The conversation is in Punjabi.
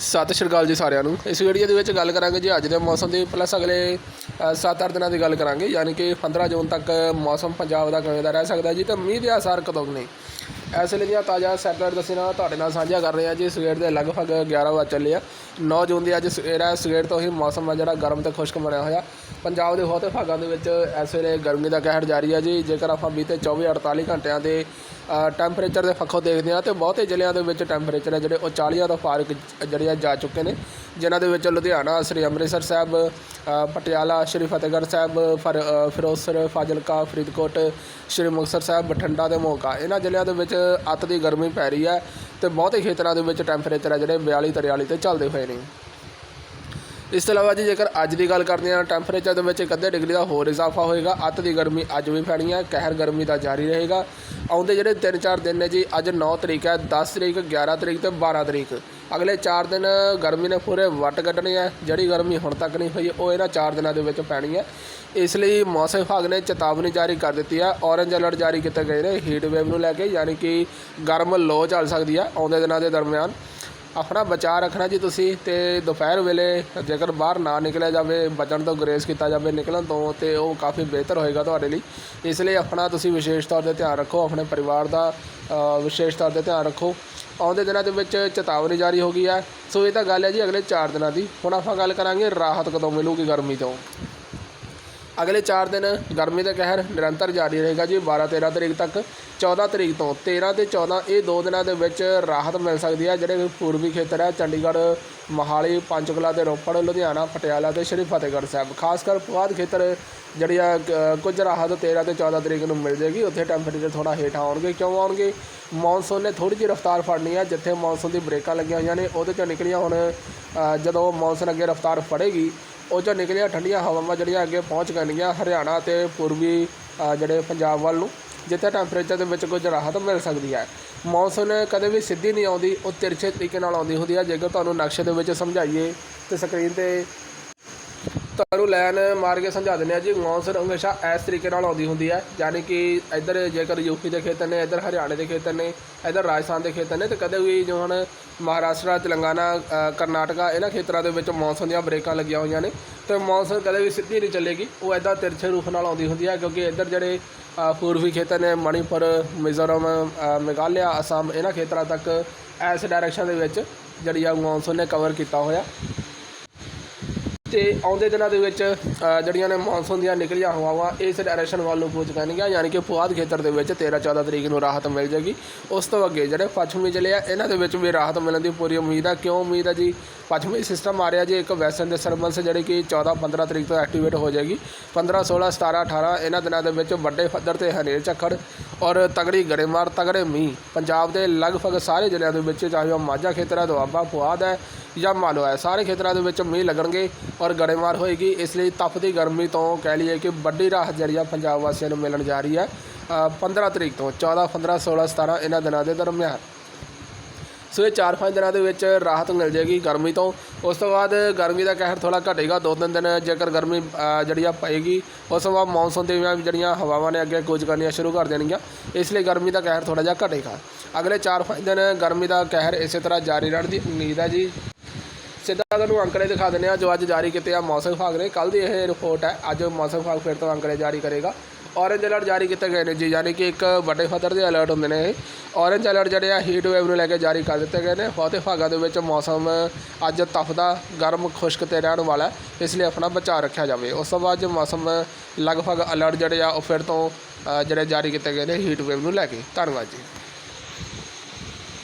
ਸਤਿ ਸ਼੍ਰੀ ਅਕਾਲ ਜੀ ਸਾਰਿਆਂ ਨੂੰ। ਇਸ ਵੀਡੀਓ ਦੇ ਵਿੱਚ ਗੱਲ ਕਰਾਂਗੇ ਜੀ ਅੱਜ ਦੇ ਮੌਸਮ ਦੀ। ਪਲੱਸ ਅਗਲੇ 7-8 ਦਿਨਾਂ ਦੀ ਗੱਲ ਕਰਾਂਗੇ। ਯਾਨੀ ਕਿ 15 ਜੂਨ ਤੱਕ ਮੌਸਮ ਪੰਜਾਬ ਦਾ ਕਿਵੇਂ ਦਾ ਰਹਿ ਸਕਦਾ ਜੀ ਤੇ ਮੀਂਹ ਦੇ ਆਸਾਰ ਕਦੋਂ ਕੁ ਨੇ ਇਸ ਲਈ ਦੀਆਂ ਤਾਜ਼ਾ ਸੈਟਲਾਈਟ ਦੱਸਣਾ ਤੁਹਾਡੇ ਨਾਲ ਸਾਂਝਾ ਕਰ ਰਹੇ ਹਾਂ ਜੀ। ਸਵੇਰ ਦੇ ਲਗਭਗ 11 ਵਜੇ ਚੱਲੇ ਆ। 9 ਜੂਨ ਦੀ ਅੱਜ ਸਵੇਰ ਹੈ ਸਵੇਰ ਤੋਂ ਹੀ ਮੌਸਮ ਆ ਜਿਹੜਾ ਗਰਮ ਤੇ ਖੁਸ਼ਕ ਬਣਿਆ ਹੋਇਆ। ਪੰਜਾਬ ਦੇ ਬਹੁਤੇ ਭਾਗਾਂ ਦੇ ਵਿੱਚ ਇਸ ਵੇਲੇ ਗਰਮੀ ਦਾ ਕਹਿਰ ਜਾਰੀ ਹੈ ਜੀ। ਜੇਕਰ ਆਪਾਂ ਬੀਤੇ 24-48 ਘੰਟਿਆਂ ਦੇ ਟੈਂਪਰੇਚਰ ਦੇ ਪੱਖੋਂ ਦੇਖਦੇ ਹਾਂ ਤੇ ਬਹੁਤੇ ਜ਼ਿਲ੍ਹਿਆਂ ਦੇ ਵਿੱਚ ਟੈਂਪਰੇਚਰ ਹੈ ਜਿਹੜੇ ਉਹ 40 ਤੋਂ ਪਾਰ ਕ- ਜਿਹੜੇ ਆ ਜਾ ਚੁੱਕੇ ਨੇ। ਜਿਨ੍ਹਾਂ ਦੇ ਵਿੱਚ ਲੁਧਿਆਣਾ ਸ੍ਰੀ ਅੰਮ੍ਰਿਤਸਰ ਸਾਹਿਬ ਪਟਿਆਲਾ ਸ੍ਰੀ ਫਤਿਹਗੜ੍ਹ ਸਾਹਿਬ ਫਰ ਅ, ਫਿਰੋਜ਼ਪੁਰ ਫਾਜ਼ਿਲਕਾ ਫਰੀਦਕੋਟ ਸ੍ਰੀ ਮੁਕਤਸਰ ਸਾਹਿਬ ਬਠਿੰਡਾ ਤੇ ਮੋਗਾ। ਇਹਨਾਂ ਜ਼ਿਲ੍ਹਿਆਂ ਦੇ ਵਿੱਚ ਅੱਤ ਦੀ ਗਰਮੀ ਪੈ ਰਹੀ ਹੈ। ਤੇ ਬਹੁਤੇ ਖੇਤਰਾਂ ਦੇ ਵਿੱਚ ਟੈਂਪਰੇਚਰ ਹੈ ਜਿਹੜੇ 42 43 ਤੇ ਚੱਲਦੇ ਹੋਏ ਨੇ। ਇਸ ਤੋਂ ਇਲਾਵਾ ਜੀ ਜੇਕਰ ਅੱਜ ਦੀ ਗੱਲ ਕਰਦੇ ਹਾਂ ਟੈਂਪਰੇਚਰ ਦੇ ਵਿੱਚ ਇੱਕ ਅੱਧੇ ਡਿਗਰੀ ਦਾ ਹੋਰ ਇਜ਼ਾਫਾ ਹੋਏਗਾ। ਅੱਤ ਦੀ ਗਰਮੀ ਅੱਜ ਵੀ ਪੈਣੀ ਹੈ, ਕਹਿਰ ਗਰਮੀ ਦਾ ਜਾਰੀ ਰਹੇਗਾ। ਆਉਂਦੇ ਜਿਹੜੇ 3-4 ਦਿਨ ਨੇ ਜੀ, ਅੱਜ 9 ਤਰੀਕ ਹੈ 10 ਤਰੀਕ 11 ਤਰੀਕ ਤੇ 12 ਤਰੀਕ। ਅਗਲੇ 4 ਦਿਨ ਗਰਮੀ ਨੇ ਪੂਰੇ ਵੱਟ ਕੱਢਣੇ ਆ ਜਿਹੜੀ ਗਰਮੀ ਹੁਣ ਤੱਕ ਨਹੀਂ ਹੋਈ, ਉਹ ਇਹਨਾਂ 4 ਦਿਨਾਂ ਦੇ ਵਿੱਚ ਪੈਣੀ ਹੈ। ਇਸ ਲਈ ਮੌਸਮ ਵਿਭਾਗ ਨੇ ਚੇਤਾਵਨੀ ਜਾਰੀ ਕਰ ਦਿੱਤੀ ਹੈ। ਔਰੇਂਜ ਅਲਰਟ ਜਾਰੀ ਕੀਤੇ ਗਏ ਨੇ। ਹੀਟ ਵੇਵ ਨੂੰ ਲੈ ਕੇ, ਯਾਨੀ ਕਿ ਗਰਮ ਲੋ ਚੱਲ ਸਕਦੀ ਹੈ ਆਉਂਦੇ ਦਿਨਾਂ ਦੇ ਦਰਮਿਆਨ। ਆਪਣਾ ਬਚਾਅ ਰੱਖਣਾ ਜੀ ਤੁਸੀਂ ਤੇ ਦੁਪਹਿਰ ਵੇਲੇ ਜੇਕਰ ਬਾਹਰ ਨਾ ਨਿਕਲਿਆ ਜਾਵੇ, ਬਚਣ ਤੋਂ ਗਰੇਜ਼ ਕੀਤਾ ਜਾਵੇ ਨਿਕਲਣ ਤੋਂ ਤੇ ਉਹ ਕਾਫੀ ਬਿਹਤਰ ਹੋਏਗਾ ਤੁਹਾਡੇ ਲਈ। ਇਸ ਲਈ ਆਪਣਾ ਤੁਸੀਂ ਵਿਸ਼ੇਸ਼ ਤੌਰ ਤੇ ਧਿਆਨ ਰੱਖੋ, ਆਪਣੇ ਪਰਿਵਾਰ ਦਾ ਵਿਸ਼ੇਸ਼ ਤੌਰ ਤੇ ਧਿਆਨ ਰੱਖੋ। ਆਉਂਦੇ ਦਿਨਾਂ ਦੇ ਵਿੱਚ ਚੇਤਾਵਨੀ ਜਾਰੀ ਹੋ ਗਈ ਹੈ। ਸੋ ਇਹ ਤਾਂ ਗੱਲ ਹੈ ਜੀ ਅਗਲੇ 4 ਦਿਨਾਂ ਦੀ। ਹੁਣ ਆਪਾਂ ਗੱਲ ਕਰਾਂਗੇ ਰਾਹਤ ਕਦੋਂ ਮਿਲੂਗੀ ਗਰਮੀ ਤੋਂ। ਅਗਲੇ 4 ਦਿਨ ਗਰਮੀ ਦਾ ਕਹਿਰ ਨਿਰੰਤਰ ਜਾਰੀ ਰਹੇਗਾ ਜੀ 12 13 ਤਰੀਕ ਤੱਕ 14 ਤਰੀਕ ਤੋਂ 13 ਤੇ 14 ਇਹ ਦੋ ਦਿਨਾਂ ਦੇ ਵਿੱਚ ਰਾਹਤ ਮਿਲ ਸਕਦੀ ਹੈ ਜਿਹੜੇ ਪੂਰਬੀ ਖੇਤਰ ਹੈ, ਚੰਡੀਗੜ੍ਹ, ਮੋਹਾਲੀ, ਪੰਚਕੁਲਾ ਤੇ ਰੋਪੜ, ਲੁਧਿਆਣਾ, ਪਟਿਆਲਾ ਤੇ ਸ਼੍ਰੀ ਫਤਿਹਗੜ੍ਹ ਸਾਹਿਬ। ਖਾਸ ਕਰ ਪੁਆਧ ਖੇਤਰ ਜਿਹੜੀ ਆ ਕੁਝ ਰਾਹਤ 13 ਤੇ 14 ਤਰੀਕ ਨੂੰ ਮਿਲ ਜੇਗੀ ਉੱਥੇ ਟੈਂਪਰੇਚਰ ਥੋੜਾ ਹੇਠਾਂ ਆਉਣਗੇ। ਕਿਉਂ ਆਉਣਗੇ? ਮੌਨਸੂਨ ਨੇ ਥੋੜੀ ਜਿਹੀ ਰਫ਼ਤਾਰ ਫੜਨੀ ਹੈ, ਜਿੱਥੇ ਮੌਨਸੂਨ ਦੀ ਬ੍ਰੇਕਾਂ ਲੱਗੀਆਂ ਹੋਈਆਂ ਨੇ, ਉਹਦੇ ਚੋਂ ਨਿਕਲੀਆਂ ਹੁਣ ਜਦੋਂ ਮੌਨਸੂਨ ਅੱਗੇ ਰਫ਼ਤਾਰ ਫੜੇਗੀ ਉਹ ਚੋਂ ਨਿਕਲੀਆਂ ਠੰਡੀਆਂ ਹਵਾਵਾਂ ਜਿਹੜੀਆਂ ਅੱਗੇ ਪਹੁੰਚ ਗਈਆਂ ਹਰਿਆਣਾ ਅਤੇ ਪੂਰਬੀ ਜਿਹੜੇ ਪੰਜਾਬ ਵੱਲ ਨੂੰ, ਜਿੱਥੇ ਟੈਂਪਰੇਚਰ ਦੇ ਵਿੱਚ ਕੁਝ ਰਾਹਤ ਮਿਲ ਸਕਦੀ ਹੈ। ਮੌਨਸੂਨ ਕਦੇ ਵੀ ਸਿੱਧੀ ਨਹੀਂ ਆਉਂਦੀ, ਉਹ ਤਿਰਛੇ ਤਰੀਕੇ ਨਾਲ ਆਉਂਦੀ ਹੁੰਦੀ ਹੈ। ਜੇਕਰ ਤੁਹਾਨੂੰ ਨਕਸ਼ੇ ਦੇ ਵਿੱਚ ਸਮਝਾਈਏ ਤੇ ਸਕਰੀਨ ਤੇ ਤੁਹਾਨੂੰ ਲਾਈਨ ਮਾਰ ਕੇ ਸਮਝਾ ਦਿੰਦੇ ਆ ਜੀ, ਮੌਨਸੂਨ ਹਮੇਸ਼ਾ ਇਸ ਤਰੀਕੇ ਨਾਲ ਆਉਂਦੀ ਹੁੰਦੀ ਹੈ, ਯਾਨੀ ਕਿ ਇੱਧਰ ਜੇਕਰ ਯੂਪੀ ਦੇ ਖੇਤਰ ਨੇ, ਇੱਧਰ ਹਰਿਆਣੇ ਦੇ ਖੇਤਰ ਨੇ, ਇੱਧਰ ਰਾਜਸਥਾਨ ਦੇ ਖੇਤਰ ਨੇ, ਤੇ ਕਦੇ ਵੀ ਜੋ ਹੁਣ ਮਹਾਰਾਸ਼ਟਰ, ਤੇਲੰਗਾਨਾ ਕਰਨਾਟਕਾ ਇਹਨਾਂ ਖੇਤਰਾਂ ਦੇ ਵਿੱਚ ਮੌਨਸੂਨ ਦੀਆਂ ਬ੍ਰੇਕਾਂ ਲੱਗੀਆਂ ਹੋਈਆਂ ਨੇ, ਤੇ ਮੌਨਸੂਨ ਕਦੇ ਵੀ ਸਿੱਧੀ ਨਹੀਂ ਚੱਲੇਗੀ, ਉਹ ਇੱਦਾਂ ਤਿਰਛੇ ਰੂਪ ਨਾਲ ਆਉਂਦੀ ਹੁੰਦੀ ਹੈ, ਕਿਉਂਕਿ ਇੱਧਰ ਜਿਹੜੇ ਪੂਰਬੀ ਖੇਤਰ ਨੇ, ਮਣੀਪੁਰ, ਮਿਜ਼ੋਰਮ ਮੇਘਾਲਿਆ, ਅਸਾਮ, ਇਹਨਾਂ ਖੇਤਰਾਂ ਤੱਕ ਇਸ ਡਾਇਰੈਕਸ਼ਨ ਦੇ ਵਿੱਚ ਜਿਹੜੀ ਆ ਮੌਨਸੂਨ ਨੇ ਕਵਰ ਕੀਤਾ ਹੋਇਆ। ਤੇ ਆਉਂਦੇ ਦਿਨਾਂ ਦੇ ਵਿੱਚ ਅ, ਜਿਹੜੀਆਂ ਨੇ ਮੌਨਸੂਨ ਦੀਆਂ ਨਿਕਲੀਆਂ ਹਵਾਵਾਂ ਇਸ ਡਾਇਰੈਕਸ਼ਨ ਵੱਲ ਨੂੰ ਕੂਚ ਕਰਨਗੀਆਂ ਯਾਨੀ ਕਿ ਪੁਆਧ ਖੇਤਰ ਦੇ ਵਿੱਚ 13 14 ਤਰੀਕ ਨੂੰ ਰਾਹਤ ਮਿਲ ਜਾਏਗੀ। ਉਸ ਤੋਂ ਅੱਗੇ ਜਿਹੜੇ ਪੱਛਮੀ ਜ਼ਿਲ੍ਹੇ ਆ ਇਹਨਾਂ ਦੇ ਵਿੱਚ ਵੀ ਰਾਹਤ ਮਿਲਣ ਦੀ ਪੂਰੀ ਉਮੀਦ ਆ। ਕਿਉਂ ਉਮੀਦ ਆ ਜੀ? ਪੱਛਮੀ ਸਿਸਟਮ ਆ ਰਿਹਾ ਜੀ ਇੱਕ ਵੈਸਟਰਨ ਡਿਸਟਰਬੈਂਸ ਜਿਹੜੀ ਕਿ 14 15 ਤਰੀਕ ਤੋਂ ਐਕਟੀਵੇਟ ਹੋ ਜਾਏਗੀ। 15 16 17 18 ਇਹਨਾਂ ਦਿਨਾਂ ਦੇ ਵਿੱਚ ਵੱਡੇ ਪੱਧਰ ਤੇ ਹਨੇਰ ਝੱਖੜ ਔਰ ਤਗੜੀ ਗੜੇਮਾਰ ਤਗੜੇ ਮੀਂਹ। ਪੰਜਾਬ ਦੇ ਲਗਭਗ ਸਾਰੇ ਜ਼ਿਲ੍ਹਿਆਂ ਦੇ ਵਿੱਚ ਚਾਹੇ ਉਹ ਮਾਝਾ ਖੇਤਰ ਹੈ ਦੁਆਬਾ ਪੁਆਧ ਹੈ ਜਾਂ ਮਾਲਵਾ ਹੈ ਸਾਰੇ ਖੇਤਰਾਂ ਦੇ ਵਿੱਚ ਮੀਂਹ ਲੱਗਣਗੇ ਔਰ ਗੜੇਮਾਰ ਹੋਏਗੀ ਇਸ ਲਈ ਤਪਦੀ ਗਰਮੀ ਤੋਂ ਕਹਿ ਲਈਏ ਕਿ ਵੱਡੀ ਰਾਹਤ ਜਿਹੜੀ ਆ ਪੰਜਾਬ ਵਾਸੀਆਂ ਨੂੰ ਮਿਲਣ ਜਾ ਰਹੀ ਹੈ ਅ, 15 ਤਰੀਕ ਤੋਂ 14 15 16 17 ਇਹਨਾਂ ਦਿਨਾਂ ਦੇ ਦਰਮਿਆਨ। ਸੋ ਇਹ 4-5 ਦਿਨਾਂ ਦੇ ਵਿੱਚ ਰਾਹਤ ਮਿਲ ਜਾਏਗੀ ਗਰਮੀ ਤੋਂ। ਉਸ ਤੋਂ ਬਾਅਦ ਗਰਮੀ ਦਾ ਕਹਿਰ ਥੋੜਾ ਘਟੇਗਾ ਦੋ ਤਿੰਨ ਦਿਨ ਜੇਕਰ ਗਰਮੀ ਜਿਹੜੀ ਆ ਪਏਗੀ ਉਸ ਤੋਂ ਬਾਅਦ ਮੌਨਸੂਨ ਦੀਆਂ ਜਿਹੜੀਆਂ ਹਵਾਵਾਂ ਨੇ ਅੱਗੇ ਕੁਝ ਕਰਨੀਆਂ ਸ਼ੁਰੂ ਕਰ ਦੇਣਗੀਆਂ ਇਸ ਲਈ ਗਰਮੀ ਦਾ ਕਹਿਰ ਥੋੜਾ ਜਿਹਾ ਘਟੇਗਾ। ਅਗਲੇ 4-5 ਦਿਨ ਗਰਮੀ ਦਾ ਕਹਿਰ ਇਸੇ ਤਰ੍ਹਾਂ ਜਾਰੀ ਰਹਿਣ ਦੀ ਉਮੀਦ ਹੈ ਜੀ। ਸਿੱਧਾ ਤੁਹਾਨੂੰ ਅੰਕੜੇ ਦਿਖਾ ਦਿੰਦੇ ਆ ਜੋ ਅੱਜ ਜਾਰੀ ਕੀਤੇ ਆ ਮੌਸਮ ਵਿਭਾਗ ਨੇ ਕੱਲ ਦੀ ਇਹ ਰਿਪੋਰਟ ਹੈ। ਅੱਜ ਮੌਸਮ ਵਿਭਾਗ ਫਿਰ ਤੋਂ ਅੰਕੜੇ ਜਾਰੀ ਕਰੇਗਾ। ਔਰੇਂਜ ਅਲਰਟ ਜਾਰੀ ਕੀਤੇ ਗਏ ਨੇ ਜੀ, ਯਾਨੀ ਕਿ ਇੱਕ ਵੱਡੇ ਪੱਧਰ ਦੇ ਅਲਰਟ ਹੁੰਦੇ ਨੇ ਇਹ। ਔਰੇਂਜ ਅਲਰਟ ਜਿਹੜੇ ਆ ਹੀਟ ਵੇਵ ਨੂੰ ਲੈ ਕੇ ਜਾਰੀ ਕਰ ਦਿੱਤੇ ਗਏ ਨੇ। ਬਹੁਤੇ ਭਾਗਾਂ ਦੇ ਵਿੱਚ ਮੌਸਮ ਅੱਜ ਤਫਦਾ ਗਰਮ, ਖੁਸ਼ਕ ਤੇ ਰਹਿਣ ਵਾਲਾ ਇਸ ਲਈ ਆਪਣਾ ਬਚਾਅ ਰੱਖਿਆ ਜਾਵੇ। ਉਸ ਤੋਂ ਬਾਅਦ ਜੋ ਮੌਸਮ ਲਗਭਗ ਅਲਰਟ ਜਿਹੜੇ ਆ, ਉਹ ਫਿਰ ਤੋਂ ਜਿਹੜੇ ਜਾਰੀ ਕੀਤੇ ਗਏ ਨੇ ਹੀਟ ਵੇਵ ਨੂੰ ਲੈ ਕੇ। ਧੰਨਵਾਦ ਜੀ।